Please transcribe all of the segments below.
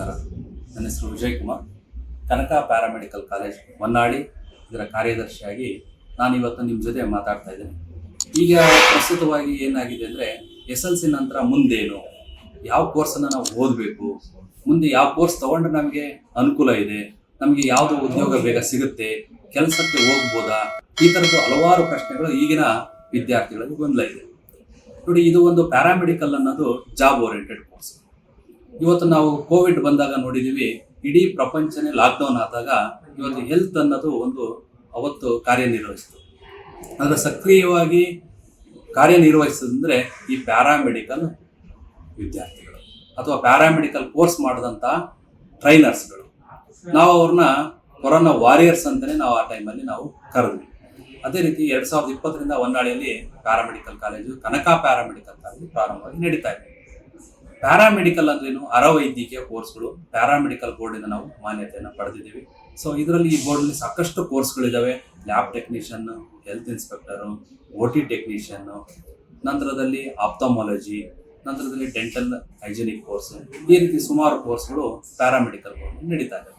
ನಮಸ್ಕಾರ ನನ್ನ ಹೆಸರು ವಿಜಯ್ ಕುಮಾರ್ ಕನಕ ಪ್ಯಾರಾಮೆಡಿಕಲ್ ಕಾಲೇಜ್ ಹೊನ್ನಾಳಿ. ಇದರ ಕಾರ್ಯದರ್ಶಿಯಾಗಿ ನಾನು ಇವತ್ತು ನಿಮ್ಮ ಜೊತೆ ಮಾತಾಡ್ತಾ ಇದ್ದೇನೆ. ಈಗ ಪ್ರಸ್ತುತವಾಗಿ ಏನಾಗಿದೆ ಅಂದರೆ ಎಸ್ ಎಲ್ ಸಿ ನಂತರ ಮುಂದೇನು? ಯಾವ ಕೋರ್ಸನ್ನು ನಾವು ಓದಬೇಕು? ಮುಂದೆ ಯಾವ ಕೋರ್ಸ್ ತಗೊಂಡ್ರೆ ನಮಗೆ ಅನುಕೂಲ ಇದೆ? ನಮಗೆ ಯಾವುದು ಉದ್ಯೋಗ ಬೇಗ ಸಿಗುತ್ತೆ? ಕೆಲಸಕ್ಕೆ ಹೋಗ್ಬೋದಾ? ಈ ಥರದ್ದು ಹಲವಾರು ಪ್ರಶ್ನೆಗಳು ಈಗಿನ ವಿದ್ಯಾರ್ಥಿಗಳಿಗೆ ಗೊಂದಲ ಇದೆ. ನೋಡಿ, ಇದು ಒಂದು ಪ್ಯಾರಾಮೆಡಿಕಲ್ ಅನ್ನೋದು ಜಾಬ್ ಓರಿಯೆಂಟೆಡ್ ಕೋರ್ಸ್ ಇವತ್ತು ನಾವು ಕೋವಿಡ್ ಬಂದಾಗ ನೋಡಿದೀವಿ, ಇಡೀ ಪ್ರಪಂಚನೇ ಲಾಕ್ಡೌನ್ ಆದಾಗ ಇವತ್ತು ಹೆಲ್ತ್ ಅನ್ನೋದು ಒಂದು ಅವತ್ತು ಕಾರ್ಯನಿರ್ವಹಿಸಿತು. ಅದರ ಸಕ್ರಿಯವಾಗಿ ಕಾರ್ಯನಿರ್ವಹಿಸಿದ್ರೆ ಈ ಪ್ಯಾರಾಮೆಡಿಕಲ್ ವಿದ್ಯಾರ್ಥಿಗಳು ಅಥವಾ ಪ್ಯಾರಾಮೆಡಿಕಲ್ ಕೋರ್ಸ್ ಮಾಡಿದಂಥ ಟ್ರೈನರ್ಸ್ಗಳು ನಾವು ಅವ್ರನ್ನ ಕೊರೋನಾ ವಾರಿಯರ್ಸ್ ಅಂತಲೇ ನಾವು ಆ ಟೈಮಲ್ಲಿ ನಾವು ಕರೆದ್ವಿ. ಅದೇ ರೀತಿ ಎರಡು ಸಾವಿರದ ಇಪ್ಪತ್ತರಿಂದ ಹೊನ್ನಾಳಿಯಲ್ಲಿ paramedical college Kanaka paramedical college ಪ್ರಾರಂಭವಾಗಿ ನಡೀತಾ ಇದೆ. ಪ್ಯಾರಾಮೆಡಿಕಲ್ ಅಂದ್ರೇನು ಅರವೈದ್ಯಕೀಯ ಕೋರ್ಸ್ಗಳು. ಪ್ಯಾರಾಮೆಡಿಕಲ್ ಬೋರ್ಡಿಂದ ನಾವು ಮಾನ್ಯತೆಯನ್ನು ಪಡೆದಿದ್ದೀವಿ. ಸೊ ಇದರಲ್ಲಿ ಈ ಬೋರ್ಡಲ್ಲಿ ಸಾಕಷ್ಟು ಕೋರ್ಸ್ಗಳಿದ್ದಾವೆ lab technician health inspector O T technician ನಂತರದಲ್ಲಿ ಆಪ್ತಮಾಲಜಿ ನಂತರದಲ್ಲಿ ಡೆಂಟಲ್ ಹೈಜಿನಿಕ್ ಕೋರ್ಸ್ ಈ ರೀತಿ ಸುಮಾರು ಕೋರ್ಸ್ಗಳು ಪ್ಯಾರಾಮೆಡಿಕಲ್ ಬೋರ್ಡ್ ನಡೀತಾ ಇದೆ.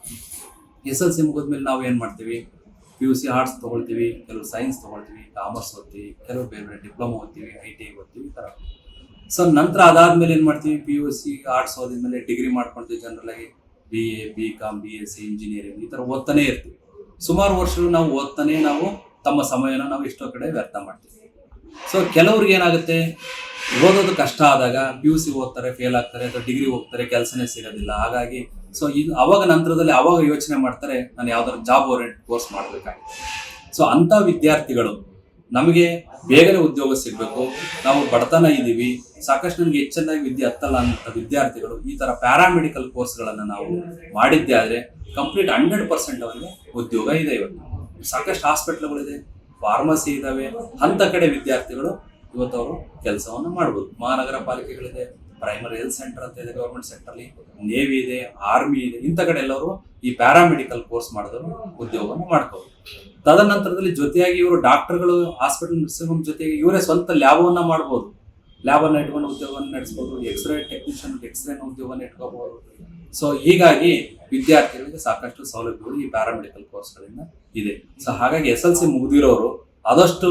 ಎಸ್ ಎಲ್ ಸಿ ಮುಗಿದ್ಮೇಲೆ ನಾವು ಏನು ಮಾಡ್ತೀವಿ? ಪಿ ಯು ಸಿ ಆರ್ಟ್ಸ್ ತೊಗೊಳ್ತೀವಿ, ಕೆಲವು ಸೈನ್ಸ್ ತೊಗೊಳ್ತೀವಿ ಕಾಮರ್ಸ್ ಓದ್ತೀವಿ, ಕೆಲವು ಬೇರೆ ಬೇರೆ ಡಿಪ್ಲೊಮಾ ಓದ್ತೀವಿ ಐ ಟಿ ಓದ್ತೀವಿ, ಈ ಥರ ಸೊ ನಂತರ ಅದಾದ್ಮೇಲೆ ಏನು ಮಾಡ್ತೀವಿ? ಪಿ ಯು ಸಿ ಆರ್ಟ್ಸ್ ಓದಿದ್ಮೇಲೆ ಡಿಗ್ರಿ ಮಾಡ್ಕೊಳ್ತೀವಿ ಜನರಲ್ ಆಗಿ. B A B com B S C engineering ಈ ಥರ ಓದ್ತಾನೆ ಇರ್ತೀವಿ. ಸುಮಾರು ವರ್ಷಗಳು ನಾವು ಓದ್ತಾನೆ ನಾವು ತಮ್ಮ ಸಮಯನ ನಾವು ಎಷ್ಟೋ ಕಡೆ ವ್ಯರ್ಥ ಮಾಡ್ತೀವಿ. ಸೊ ಕೆಲವ್ರಿಗೆ ಏನಾಗುತ್ತೆ? ಓದೋದು ಕಷ್ಟ ಆದಾಗ ಪಿ ಯು ಸಿ ಓದ್ತಾರೆ ಫೇಲ್ ಆಗ್ತಾರೆ, ಅಥವಾ ಡಿಗ್ರಿ ಹೋಗ್ತಾರೆ, ಕೆಲಸನೇ ಸಿಗೋದಿಲ್ಲ. ಹಾಗಾಗಿ ಸೊ ಇದು ಅವಾಗ ನಂತರದಲ್ಲಿ ಅವಾಗ ಯೋಚನೆ ಮಾಡ್ತಾರೆ, ನಾನು ಯಾವ್ದಾದ್ರು ಜಾಬ್ ಓರಿಯೆಂಟ್ ಕೋರ್ಸ್ ಮಾಡಬೇಕಾಗುತ್ತೆ. ಸೊ ಅಂಥ ವಿದ್ಯಾರ್ಥಿಗಳು ನಮಗೆ ಬೇಗನೆ ಉದ್ಯೋಗ ಸಿಗಬೇಕು, ನಾವು ಬಡತನ ಇದ್ದೀವಿ, ಸಾಕಷ್ಟು ನನಗೆ ಹೆಚ್ಚನ್ನಾಗಿ ವಿದ್ಯೆ ಹತ್ತಲ್ಲ ಅಂತ ವಿದ್ಯಾರ್ಥಿಗಳು ಈ ತರ ಪ್ಯಾರಾಮೆಡಿಕಲ್ ಕೋರ್ಸ್ಗಳನ್ನು ನಾವು ಮಾಡಿದ್ದೆ ಆದರೆ ಕಂಪ್ಲೀಟ್ ಹಂಡ್ರೆಡ್ ಪರ್ಸೆಂಟ್ ಅವರಿಗೆ ಉದ್ಯೋಗ ಇದೆ ಇವತ್ತು. ಸಾಕಷ್ಟು ಹಾಸ್ಪಿಟ್ಲ್ಗಳಿದೆ ಫಾರ್ಮಸಿ ಇದಾವೆ ಅಂತ ಕಡೆ ವಿದ್ಯಾರ್ಥಿಗಳು ಇವತ್ತು ಅವರು ಕೆಲಸವನ್ನು ಮಾಡ್ಬೋದು. ಮಹಾನಗರ ಪಾಲಿಕೆಗಳಿದೆ ಪ್ರೈಮರಿ ಹೆಲ್ತ್ ಸೆಂಟರ್ ಅಂತ ಇದೆ ಗೌರ್ಮೆಂಟ್ ಸೆಕ್ಟರ್ಲಿ ನೇವಿ ಇದೆ ಆರ್ಮಿ ಇದೆ, ಇಂಥ ಕಡೆ ಎಲ್ಲವರು ಈ ಪ್ಯಾರಾಮೆಡಿಕಲ್ ಕೋರ್ಸ್ ಮಾಡಿದವರು ಉದ್ಯೋಗವನ್ನು ಮಾಡ್ಕೋಬೋದು. ತದನಂತರದಲ್ಲಿ ಜೊತೆಯಾಗಿ ಇವರು ಡಾಕ್ಟರ್ಗಳು ಹಾಸ್ಪಿಟಲ್ ನರ್ಸಿಂಗ್ ಜೊತೆಗೆ ಇವರೇ ಸ್ವಂತ ಲ್ಯಾಬವನ್ನು ಮಾಡ್ಬೋದು. ಲ್ಯಾಬನ್ನು ಇಟ್ಕೊಂಡು ಉದ್ಯೋಗವನ್ನು ನಡೆಸ್ಬೋದು ಎಕ್ಸ್ರೇ ಟೆಕ್ನಿಷಿಯನ್ ಎಕ್ಸ್ರೇ ಉದ್ಯೋಗವನ್ನು ಇಟ್ಕೋಬಹುದು ಸೊ ಹೀಗಾಗಿ ವಿದ್ಯಾರ್ಥಿಗಳಿಗೆ ಸಾಕಷ್ಟು ಸೌಲಭ್ಯಗಳು ಈ ಪ್ಯಾರಾಮೆಡಿಕಲ್ ಕೋರ್ಸ್ಗಳಿಂದ ಇದೆ. ಸೊ ಹಾಗಾಗಿ ಎಸ್ ಎಲ್ ಸಿ ಮುಗಿದಿರೋರು ಆದಷ್ಟು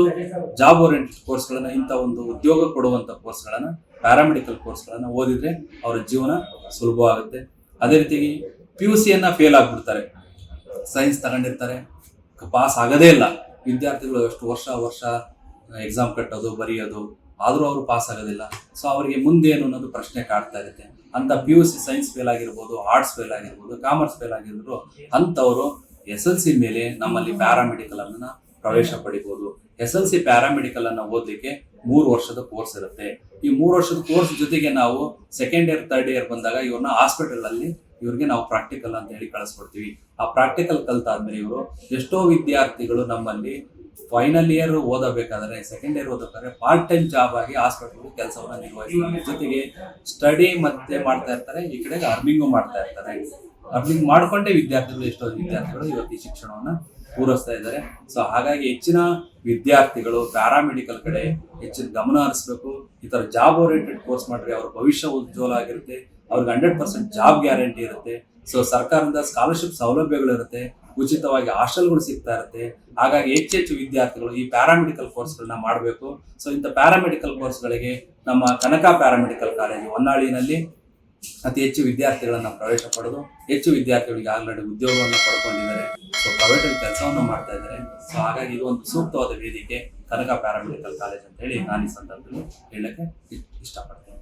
ಜಾಬ್ ಓರಿಯೆಂಟೆಡ್ ಕೋರ್ಸ್ಗಳನ್ನ ಇಂಥ ಒಂದು ಉದ್ಯೋಗ ಕೊಡುವಂಥ ಕೋರ್ಸ್ಗಳನ್ನ ಪ್ಯಾರಾಮೆಡಿಕಲ್ ಕೋರ್ಸ್ಗಳನ್ನು ಓದಿದ್ರೆ ಅವರ ಜೀವನ ಸುಲಭವಾಗುತ್ತೆ. ಅದೇ ರೀತಿಯಾಗಿ ಪಿ ಯು ಸಿಯನ್ನು ಫೇಲ್ ಆಗಿಬಿಡ್ತಾರೆ. ಸೈನ್ಸ್ ತಗೊಂಡಿರ್ತಾರೆ. ಪಾಸ್ ಆಗೋದೇ ಇಲ್ಲ. ವಿದ್ಯಾರ್ಥಿಗಳು ಎಷ್ಟು ವರ್ಷ ವರ್ಷ ಎಕ್ಸಾಮ್ ಕಟ್ಟೋದು, ಬರೆಯೋದು, ಆದರೂ ಅವರು ಪಾಸ್ ಆಗೋದಿಲ್ಲ. ಸೊ ಅವರಿಗೆ ಮುಂದೇನು ಅನ್ನೋದು ಪ್ರಶ್ನೆ ಕಾಡ್ತಾ ಇರುತ್ತೆ. ಅಂತ P U C science fail ಆಗಿರ್ಬೋದು ಆರ್ಟ್ಸ್ ಫೇಲ್ ಆಗಿರ್ಬೋದು ಕಾಮರ್ಸ್ ಫೇಲ್ ಆಗಿರ್ಬೋದು, ಅಂಥವರು ಎಸ್ ಎಲ್ ಸಿ ಮೇಲೆ ನಮ್ಮಲ್ಲಿ ಪ್ಯಾರಾಮೆಡಿಕಲ್ ಅನ್ನ ಪ್ರವೇಶ ಪಡಿಬೋದು. ಎಸ್ ಎಲ್ ಸಿ ಪ್ಯಾರಾಮೆಡಿಕಲ್ ಅನ್ನ ಓದಲಿಕ್ಕೆ ಮೂರು ವರ್ಷದ ಕೋರ್ಸ್ ಇರುತ್ತೆ. ಈ ಮೂರು ವರ್ಷದ ಕೋರ್ಸ್ ಜೊತೆಗೆ ನಾವು ಸೆಕೆಂಡ್ ಇಯರ್ ಥರ್ಡ್ ಇಯರ್ ಬಂದಾಗ ಇವ್ರನ್ನ ಹಾಸ್ಪಿಟಲ್ ಅಲ್ಲಿ ಇವ್ರಿಗೆ ನಾವು ಪ್ರಾಕ್ಟಿಕಲ್ ಅಂತ ಹೇಳಿ ಕಳಿಸ್ಕೊಡ್ತೀವಿ. ಆ ಪ್ರಾಕ್ಟಿಕಲ್ ಕಲ್ತಾದ್ಮೇಲೆ ಇವರು ಎಷ್ಟೋ ವಿದ್ಯಾರ್ಥಿಗಳು ನಮ್ಮಲ್ಲಿ ಫೈನಲ್ ಇಯರ್ ಓದಬೇಕಾದ್ರೆ ಸೆಕೆಂಡ್ ಇಯರ್ ಓದಬೇಕಾದ್ರೆ ಪಾರ್ಟ್ ಟೈಮ್ ಜಾಬ್ ಆಗಿ ಹಾಸ್ಪಿಟಲ್ ಕೆಲಸವನ್ನ ನಿರ್ವಹಿಸ್ತಾರೆ. ಜೊತೆಗೆ ಸ್ಟಡಿ ಮತ್ತೆ ಮಾಡ್ತಾ ಇರ್ತಾರೆ, ಈ ಕಡೆ ಅರ್ನಿಂಗು ಮಾಡ್ತಾ ಇರ್ತಾರೆ. ಅರ್ನಿಂಗ್ ಮಾಡ್ಕೊಂಡೇ ವಿದ್ಯಾರ್ಥಿಗಳು ಎಷ್ಟೊಂದು ವಿದ್ಯಾರ್ಥಿಗಳು ಇವತ್ತು ಈ ಶಿಕ್ಷಣವನ್ನ ಪೂರೈಸ್ತಾ ಇದ್ದಾರೆ. ಸೊ ಹಾಗಾಗಿ ಹೆಚ್ಚಿನ ವಿದ್ಯಾರ್ಥಿಗಳು ಪ್ಯಾರಾಮೆಡಿಕಲ್ ಕಡೆ ಹೆಚ್ಚಿನ ಗಮನ ಹರಿಸ್ಬೇಕು. ಈ ತರ ಜಾಬ್ ಓರಿಯೆಂಟೆಡ್ ಕೋರ್ಸ್ ಮಾಡಿದ್ರೆ ಅವ್ರ ಭವಿಷ್ಯ ಉಜ್ವಲ ಆಗಿರುತ್ತೆ. ಅವ್ರಿಗೆ ಹಂಡ್ರೆಡ್ ಪರ್ಸೆಂಟ್ ಜಾಬ್ ಗ್ಯಾರಂಟಿ ಇರುತ್ತೆ. ಸೊ ಸರ್ಕಾರದಿಂದ ಸ್ಕಾಲರ್ಶಿಪ್ ಸೌಲಭ್ಯಗಳಿರುತ್ತೆ. ಉಚಿತವಾಗಿ ಹಾಸ್ಟೆಲ್ಗಳು ಸಿಗ್ತಾ ಇರುತ್ತೆ. ಹಾಗಾಗಿ ಹೆಚ್ಚೆಚ್ಚು ವಿದ್ಯಾರ್ಥಿಗಳು ಈ ಪ್ಯಾರಾಮೆಡಿಕಲ್ ಕೋರ್ಸ್ಗಳನ್ನ ಮಾಡಬೇಕು. ಸೊ ಇಂಥ ಪ್ಯಾರಾಮೆಡಿಕಲ್ ಕೋರ್ಸ್ಗಳಿಗೆ ನಮ್ಮ ಕನಕ ಪ್ಯಾರಾಮೆಡಿಕಲ್ ಕಾಲೇಜು ಹೊನ್ನಾಳಿನಲ್ಲಿ ಅತಿ ಹೆಚ್ಚು ವಿದ್ಯಾರ್ಥಿಗಳನ್ನ ಪ್ರವೇಶ ಪಡೆದು ಹೆಚ್ಚು ವಿದ್ಯಾರ್ಥಿಗಳಿಗೆ ಆಲ್ರೆಡಿ ಉದ್ಯೋಗವನ್ನು ಪಡ್ಕೊಂಡಿದ್ದಾರೆ. ಸೊ ಪ್ರೈವೇಟ್ ಅಲ್ಲಿ ಕೆಲಸವನ್ನು ಮಾಡ್ತಾ ಇದ್ದಾರೆ. ಸೊ ಹಾಗಾಗಿ ಇದು ಒಂದು ಸೂಕ್ತವಾದ ವೇದಿಕೆ ಕನಕ ಪ್ಯಾರಾಮೆಡಿಕಲ್ ಕಾಲೇಜ್ ಅಂತ ಹೇಳಿ ನಾನು ಈ ಸಂದರ್ಭದಲ್ಲಿ ಹೇಳಕ್ಕೆ ಇಷ್ಟಪಡ್ತೇನೆ.